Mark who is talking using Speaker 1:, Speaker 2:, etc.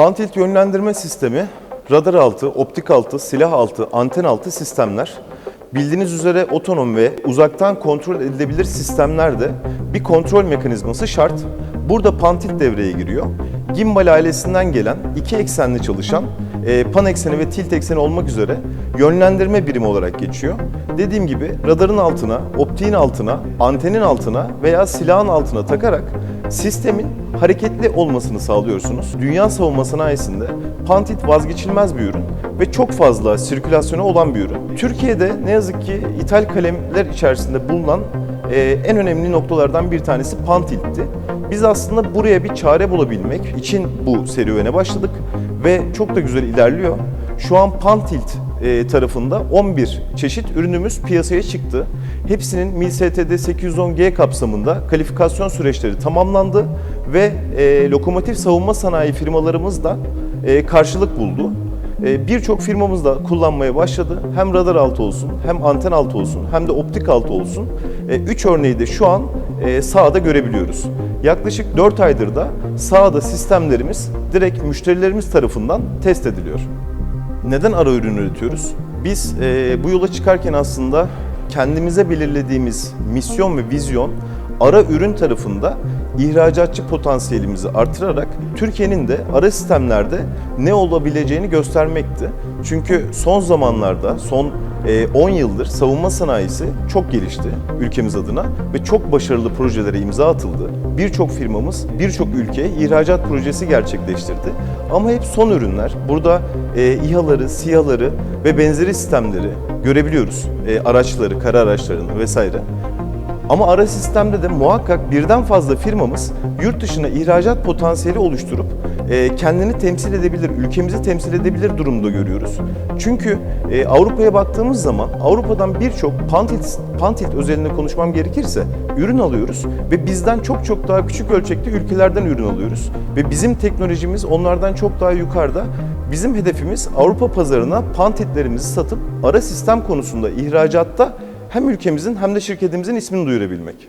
Speaker 1: Pantilt yönlendirme sistemi radar altı, optik altı, silah altı, anten altı sistemler. Bildiğiniz üzere otonom ve uzaktan kontrol edilebilir sistemlerde bir kontrol mekanizması şart. Burada Pantilt devreye giriyor. Gimbal ailesinden gelen iki eksenli çalışan e, pan ekseni ve tilt ekseni olmak üzere yönlendirme birimi olarak geçiyor. Dediğim gibi radarın altına, optiğin altına, antenin altına veya silahın altına takarak sistemin hareketli olmasını sağlıyorsunuz. Dünya savunma sanayisinde Pantit vazgeçilmez bir ürün ve çok fazla sirkülasyonu olan bir ürün. Türkiye'de ne yazık ki ithal kalemler içerisinde bulunan e, en önemli noktalardan bir tanesi Pantilt'ti. Biz aslında buraya bir çare bulabilmek için bu serüvene başladık ve çok da güzel ilerliyor. Şu an Pantilt tarafında 11 çeşit ürünümüz piyasaya çıktı. Hepsinin MİLSTD 810G kapsamında kalifikasyon süreçleri tamamlandı ve e, lokomotif savunma sanayi firmalarımız da e, karşılık buldu. E, Birçok firmamız da kullanmaya başladı. Hem radar altı olsun, hem anten altı olsun, hem de optik altı olsun. 3 örneği de şu an e, sahada görebiliyoruz. Yaklaşık 4 aydır da sahada sistemlerimiz direkt müşterilerimiz tarafından test ediliyor. Neden ara ürün üretiyoruz? Biz e, bu yola çıkarken aslında kendimize belirlediğimiz misyon ve vizyon ara ürün tarafında ihracatçı potansiyelimizi artırarak Türkiye'nin de ara sistemlerde ne olabileceğini göstermekti. Çünkü son zamanlarda, son e, 10 yıldır savunma sanayisi çok gelişti ülkemiz adına ve çok başarılı projelere imza atıldı. Birçok firmamız birçok ülkeye ihracat projesi gerçekleştirdi. Ama hep son ürünler. Burada e, İHA'ları, SİHA'ları ve benzeri sistemleri görebiliyoruz. E, araçları, kara araçlarını vesaire. Ama ara sistemde de muhakkak birden fazla firmamız yurt dışına ihracat potansiyeli oluşturup e, kendini temsil edebilir, ülkemizi temsil edebilir durumda görüyoruz. Çünkü e, Avrupa'ya baktığımız zaman Avrupa'dan birçok Pantilt, Pantilt özelinde konuşmam gerekirse ürün alıyoruz ve bizden çok çok daha küçük ölçekte ülkelerden ürün alıyoruz. Ve bizim teknolojimiz onlardan çok daha yukarıda. Bizim hedefimiz Avrupa pazarına Pantiltlerimizi satıp ara sistem konusunda ihracatta hem ülkemizin hem de şirketimizin ismini duyurabilmek.